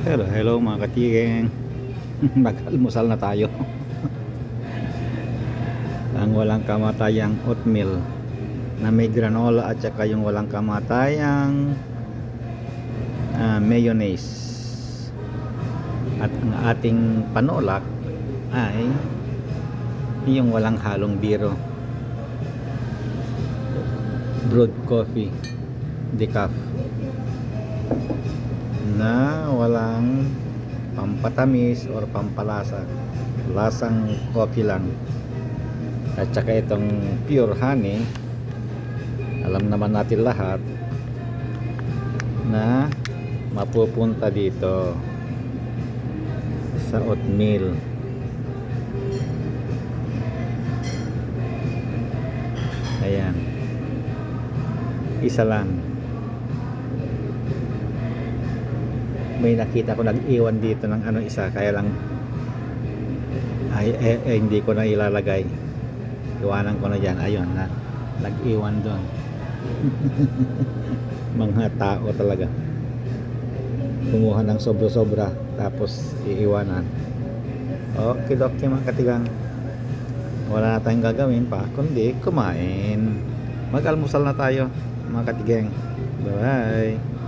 Hello, hello mga katigeng. Nag-almusal na tayo. Ang walang kamatayang oatmeal na may granola at saka yung walang kamatayang ah, mayonnaise. At ang ating panulak ay yung walang halong biro. Brewed coffee decaf na walang pampatamis or pampalasa. Lasang coffee lang. At saka itong pure honey. Alam naman natin lahat na mapupunta dito sa oatmeal ayan. Isa lang may nakita ko nag-iwan dito ng ano isa. Kaya lang ay eh, eh, hindi ko na ilalagay. Iwanan ko na dyan. Ayun na nag-iwan doon. Mga tao talaga. Kumuha ng sobra-sobra tapos iiwanan. Okay okay mga katigang wala na tayong gagawin pa kundi kumain. Mag-almusal na tayo mga katigang bye bye